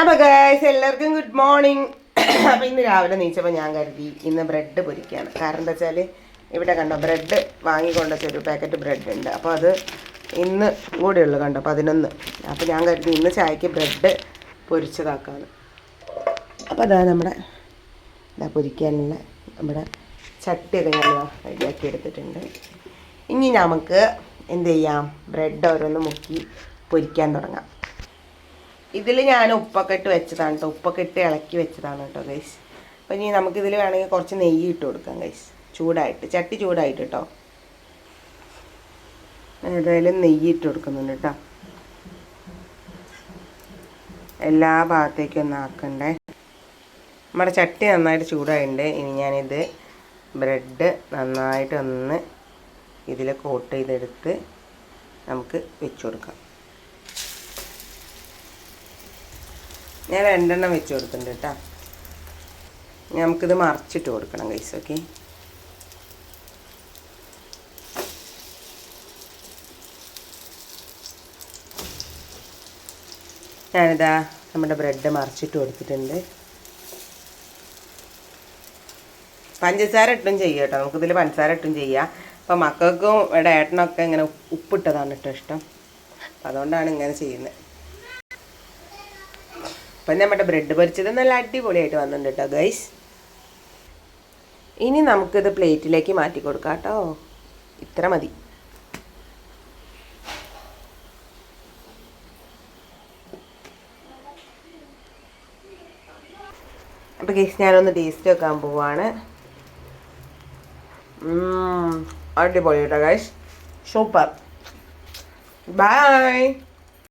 അപ്പോൾ ഗൈസ് എല്ലാവർക്കും good morning അപ്പോൾ ഇന്ന് രാവിലെ നീച്ചപ്പോൾ ഞാൻ കരുതി ഇന്ന് ബ്രെഡ് പൊരിക്കുകയാണ് കാരണം എന്താ വെച്ചാൽ ഇവിടെ കണ്ടോ ബ്രെഡ് വാങ്ങിക്കൊണ്ട ഒരു പാക്കറ്റ് ബ്രെഡ് ഉണ്ട്. അപ്പോൾ അത് ഇന്ന് കൂടെയുള്ളു കണ്ടോ പതിനൊന്ന്. അപ്പോൾ ഞാൻ കരുതി ഇന്ന് ചായക്ക് ബ്രെഡ് പൊരിച്ചതാക്കാണ് അപ്പോൾ അതാ നമ്മുടെ ഇതാ പൊരിക്കാനുള്ള നമ്മുടെ ചട്ടിയൊക്കെ ഞാൻ റെഡിയാക്കി എടുത്തിട്ടുണ്ട്. ഇനി നമുക്ക് എന്ത് ചെയ്യാം? ബ്രെഡ് ഓരോന്ന് മുക്കി പൊരിക്കാൻ തുടങ്ങാം. ഇതിൽ ഞാൻ ഉപ്പൊക്കെ ഇട്ട് വെച്ചതാണ് കേട്ടോ ഉപ്പൊക്കെ ഇട്ട് ഇളക്കി വെച്ചതാണ് കേട്ടോ ഗൈസ് അപ്പോൾ ഇനി നമുക്കിതിൽ വേണമെങ്കിൽ കുറച്ച് നെയ്യ് ഇട്ട് കൊടുക്കാം ഗൈസ് ചൂടായിട്ട്. ചട്ടി ചൂടായിട്ട് കേട്ടോ ഏതായാലും നെയ്യ് ഇട്ട് കൊടുക്കുന്നുണ്ട് കേട്ടോ എല്ലാ ഭാഗത്തേക്കും ഒന്ന് ആക്കണ്ടേ. നമ്മുടെ ചട്ടി നന്നായിട്ട് ചൂടായിട്ടുണ്ട്. ഇനി ഞാനിത് ബ്രെഡ് നന്നായിട്ടൊന്ന് ഇതിൽ കോട്ട് ചെയ്തെടുത്ത് നമുക്ക് വെച്ച് കൊടുക്കാം. ഞാൻ രണ്ടെണ്ണം വെച്ച് കൊടുത്തിട്ടുണ്ട് കേട്ടോ നമുക്കിത് മറിച്ചിട്ട് കൊടുക്കണം കൈസ് ഓക്കെ ഞാനിതാ നമ്മുടെ ബ്രെഡ് മറിച്ചിട്ട് കൊടുത്തിട്ടുണ്ട്. പഞ്ചസാര ഇട്ടും ചെയ്യാം കേട്ടോ. നമുക്കിതിൽ പഞ്ചസാര ഇട്ടും ചെയ്യാം. അപ്പം മക്കൾക്കും ഇവിടെ ഏട്ടനൊക്കെ ഇങ്ങനെ ഉപ്പിട്ടതാണ് കേട്ടോ ഇഷ്ടം. അതുകൊണ്ടാണ് ഇങ്ങനെ ചെയ്യുന്നത് അപ്പം നമ്മുടെ ബ്രെഡ് പൊരിച്ചത് നല്ല അടിപൊളിയായിട്ട് വന്നിട്ടുണ്ട് കേട്ടോ ഗൈസ് ഇനി നമുക്കിത് പ്ലേറ്റിലേക്ക് മാറ്റി കൊടുക്കാം കേട്ടോ. ഇത്ര മതി. അപ്പോൾ ഗൈസ് ഞാനൊന്ന് ടേസ്റ്റ് വെക്കാൻ പോവാണ്. അടിപൊളി കേട്ടോ ഗൈസ് സൂപ്പർ ബൈ